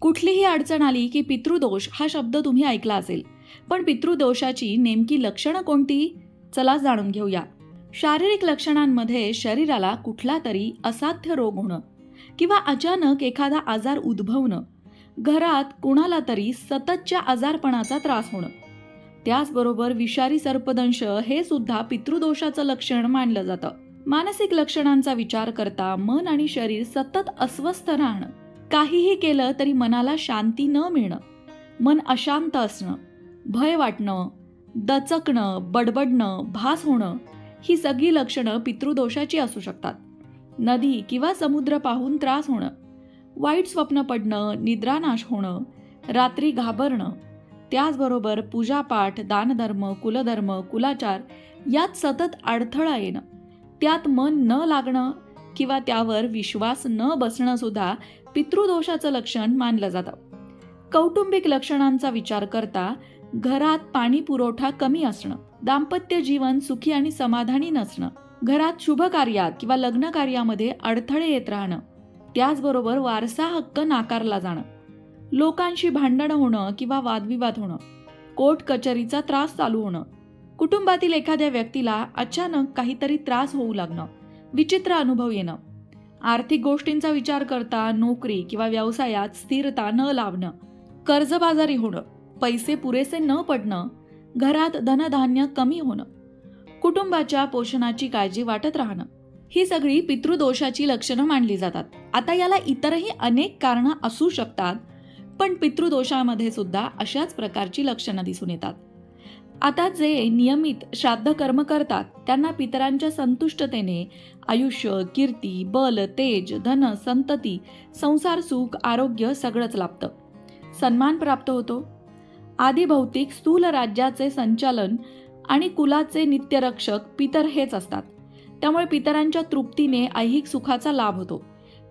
कुठलीही अडचण आली की पितृदोष हा शब्द तुम्ही ऐकला असेल. पण पितृदोषाची नेमकी लक्षणं कोणती? चला जाणून घेऊया. शारीरिक लक्षणांमध्ये शरीराला कुठला तरी असाध्य रोग होणं किंवा अचानक एखादा आजार उद्भवणं घरात कुणाला तरी सततच्या आजारपणाचा त्रास होणं. त्याचबरोबर विषारी सर्पदंश हे सुद्धा पितृदोषाचं लक्षण मानलं जातं. मानसिक लक्षणांचा विचार करता मन आणि शरीर सतत अस्वस्थ राहणं काहीही केलं तरी मनाला शांती न मिळणं मन अशांत असणं भय वाटणं दचकणं बडबडणं भास होणं ही सगळी लक्षणं पितृदोषाची असू शकतात. नदी किंवा समुद्र पाहून त्रास होणं वाईट स्वप्न पडणं निद्रानाश होणं रात्री घाबरणं त्याचबरोबर पूजापाठ दानधर्म कुलधर्म कुलाचार यात सतत अडथळा येणं त्यात मन न लागणं किंवा त्यावर विश्वास न बसणं सुद्धा पितृदोषाचं लक्षण मानलं जातं. कौटुंबिक लक्षणांचा विचार करता घरात पाणी पुरवठा कमी असणं दाम्पत्य जीवन सुखी आणि समाधानी नसणं घरात शुभ कार्यात किंवा लग्न कार्यामध्ये अडथळे येत राहणं त्याचबरोबर वारसा हक्क नाकारला जाणं लोकांशी भांडणं होणं किंवा वादविवाद होणं कोर्ट कचेरीचा त्रास चालू होणं कुटुंबातील एखाद्या व्यक्तीला अचानक काहीतरी त्रास होऊ लागणं विचित्र अनुभव येणं आर्थिक गोष्टींचा विचार करता नोकरी किंवा व्यवसायात स्थिरता न लावणं कर्जबाजारी होणं पैसे पुरेसे न पडणं घरात धनधान्य कमी होणं कुटुंबाच्या पोषणाची काळजी वाटत राहणं ही सगळी पितृदोषाची लक्षणं मानली जातात. आता याला इतरही अनेक कारणं असू शकतात पण पितृदोषामध्ये सुद्धा अशाच प्रकारची लक्षणं दिसून येतात. आता जे नियमित श्राद्ध कर्म करतात त्यांना पितरांच्या संतुष्टतेने आयुष्य कीर्ती बल तेज धन संतती संसार सुख आरोग्य सगळंच लाभतं. सन्मान प्राप्त होतो. आदी भौतिक स्थूल राज्याचे संचालन आणि कुलाचे नित्यरक्षक पितर हेच असतात. त्यामुळे पितरांच्या तृप्तीने ऐहिक सुखाचा लाभ होतो.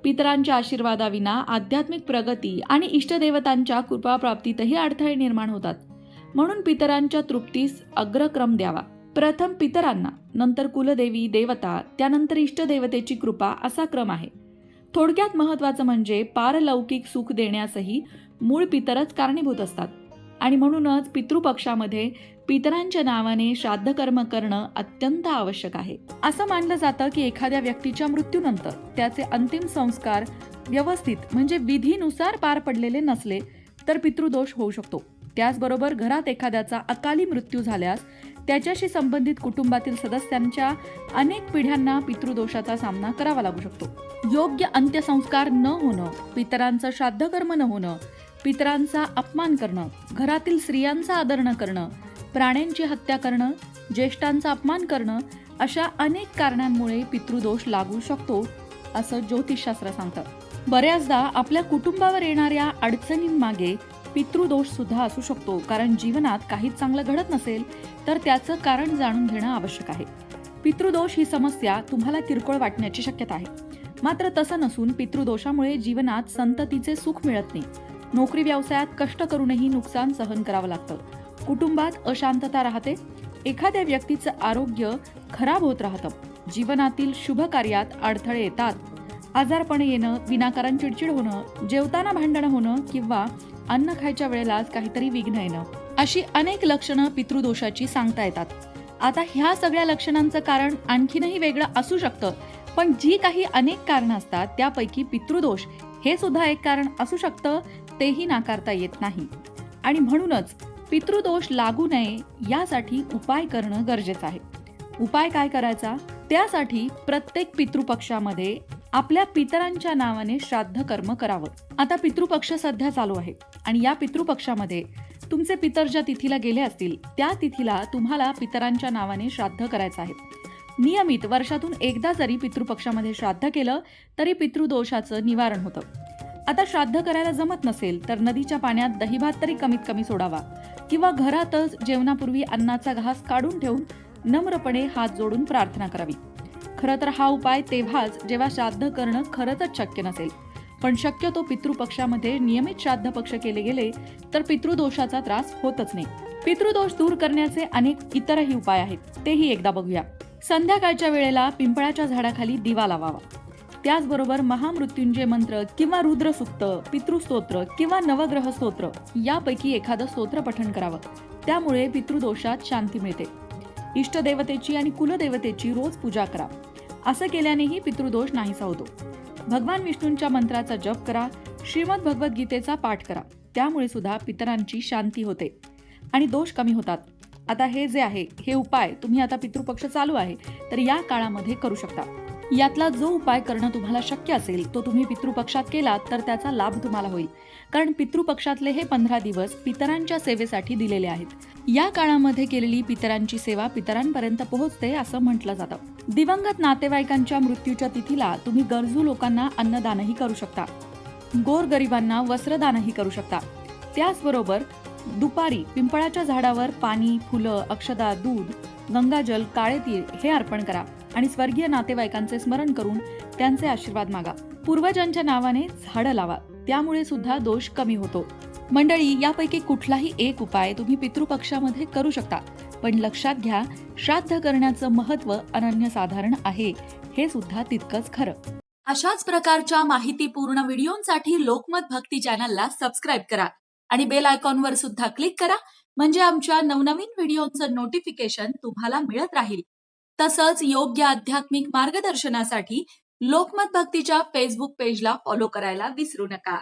पितरांच्या आशीर्वादाविना आध्यात्मिक प्रगती आणि इष्टदेवतांच्या कृपाप्राप्तीतही अडथळे निर्माण होतात. म्हणून पितरांच्या तृप्तीस अग्रक्रम द्यावा. प्रथम पितरांना नंतर कुलदेवी देवता त्यानंतर इष्टदेवतेची कृपा असा क्रम आहे. थोडक्यात महत्वाचं म्हणजे पारलौकिक सुख देण्यासही मूळ पितरच कारणीभूत असतात. आणि म्हणूनच पितृपक्षामध्ये पितरांच्या नावाने श्राद्धकर्म करणं अत्यंत आवश्यक आहे. असं मानलं जातं की एखाद्या व्यक्तीच्या मृत्यूनंतर त्याचे अंतिम संस्कार व्यवस्थित म्हणजे विधीनुसार पार पडलेले नसले तर पितृदोष होऊ शकतो. त्याचबरोबर घरात एखाद्याचा अकाली मृत्यू झाल्यास त्याच्याशी संबंधित कुटुंबातील सदस्यांच्या अनेक पिढ्यांना पितृदोषाचा सामना करावा लागू शकतो. योग्य अंत्यसंस्कार न होणं पितरांचं श्राद्धकर्म न होणं पितरांचा अपमान करणं घरातील स्त्रियांचा आदर न करणं प्राण्यांची हत्या करणं ज्येष्ठांचा अपमान करणं अशा अनेक कारणांमुळे पितृदोष लागू शकतो असं ज्योतिषशास्त्र सांगतं. बऱ्याचदा आपल्या कुटुंबावर येणाऱ्या अडचणींमागे पितृदोष सुद्धा असू शकतो कारण जीवनात काहीच चांगलं घडत नसेल तर त्याचं कारण जाणून घेणं आवश्यक आहे. पितृदोष ही समस्या तुम्हाला किरकोळ वाटण्याची शक्यता आहे. मात्र तसं नसून पितृदोषामुळे जीवनात संततीचे सुख मिळत नाही. नोकरी व्यवसायात कष्ट करूनही नुकसान सहन करावं लागतं. कुटुंबात अशांतता राहते. एखाद्या व्यक्तीचं आरोग्य खराब होत राहतं. जीवनातील शुभ कार्यात अडथळे येतात. आजारपण येणं विनाकारण चिडचिड होणं जेवताना भांडणं होणं किंवा अन्न खायच्या वेळेलाच काहीतरी विघ्न येणं अशी अनेक लक्षणं पितृदोषाची सांगता येतात. आता ह्या सगळ्या लक्षणांचं कारण आणखीनही वेगळं असू शकतं पण जी काही अनेक कारणं असतात त्यापैकी पितृदोष हे सुद्धा एक कारण असू शकतं तेही नाकारता येत नाही. आणि म्हणूनच पितृदोष लागू नये यासाठी उपाय करणं गरजेचं आहे. उपाय काय करायचा? त्यासाठी प्रत्येक पितृपक्षामध्ये आपल्या पितरांच्या नावाने श्राद्ध कर्म करावं. आता पितृपक्ष सध्या चालू आहे. आणि या पितृपक्षामध्ये तुमचे पितर ज्या तिथीला गेले असतील त्या तिथीला तुम्हाला पितरांच्या नावाने श्राद्ध करायचं आहे. नियमित वर्षातून एकदा जरी पितृपक्षामध्ये श्राद्ध केलं तरी पितृदोषाचं निवारण होतं. आता श्राद्ध करायला जमत नसेल तर नदीच्या पाण्यात दहीभात तरी कमीत कमी सोडावा. किंवा घरातच जेवणापूर्वी अन्नाचा घास काढून ठेवून नम्रपणे हात जोडून प्रार्थना करावी. खरं तर हा उपाय तेव्हाच जेव्हा श्राद्ध करणं खरंच शक्य नसेल. पण शक्यतो पितृपक्षामध्ये नियमित श्राद्ध पक्ष केले गेले तर पितृदोषाचा त्रास होतच नाही. पितृदोष दूर करण्याचे अनेक इतरही उपाय आहेत तेही एकदा बघूया. संध्याकाळच्या वेळेला पिंपळाच्या झाडाखाली दिवा लावावा. त्याचबरोबर महामृत्युंजय मंत्र किंवा रुद्रसुक्त पितृस्तोत्र किंवा नवग्रह स्तोत्र यापैकी एखादं स्तोत्र पठण करावं. त्यामुळे पितृदोषात शांती मिळते. इष्टदेवतेची आणि कुलदेवतेची रोज पूजा करा. असं केल्यानेही पितृदोष नाहीसा होतो. भगवान विष्णूंच्या मंत्राचा जप करा श्रीमद भगवद्गीतेचा पाठ करा त्यामुळे सुद्धा पितरांची शांती होते आणि दोष कमी होतात. आता हे जे आहे हे उपाय तुम्ही आता पितृपक्ष चालू आहे तर या काळामध्ये करू शकता. यातला जो उपाय करणं तुम्हाला शक्य असेल तो तुम्ही पितृपक्षात केलात तर त्याचा लाभ तुम्हाला होईल. कारण पितृपक्षातले हे पंधरा दिवस पितरांच्या सेवेसाठी दिलेले आहेत. या काळामध्ये केलेली पितरांची सेवा पितरांपर्यंत पोहोचते असं म्हटलं जातं. दिवंगत नातेवाईकांच्या मृत्यूच्या तिथीला तुम्ही गरजू लोकांना अन्नदानही करू शकता. गोरगरिबांना वस्त्रदानही करू शकता. त्याचबरोबर दुपारी पिंपळाच्या झाडावर पाणी फुलं अक्षदा दूध गंगाजल काळे तीळ हे अर्पण करा आणि स्वर्गीय नातेवाईकांचे स्मरण करून त्यांचे आशीर्वाद मागा. पूर्वजांच्या नावाने झाडं लावा. त्यामुळे सुद्धा दोष कमी होतो. मंडळी यापैकी कुठलाही एक उपाय तुम्ही पितृपक्षामध्ये करू शकता. पण लक्षात घ्या श्राद्ध करण्याचं महत्त्व अनन्यसाधारण आहे. हे सुद्धा तितकंच खरं. अशाच प्रकारच्या माहितीपूर्ण व्हिडिओंसाठी लोकमत भक्ती चॅनलला सबस्क्राईब करा आणि बेल आयकॉनवर सुद्धा क्लिक करा म्हणजे आमच्या नवनवीन व्हिडिओचं नोटिफिकेशन तुम्हाला मिळत राहील. तसंच योग्य आध्यात्मिक मार्गदर्शनासाठी लोकमत भक्तीच्या फेसबुक पेजला फॉलो करायला विसरू नका.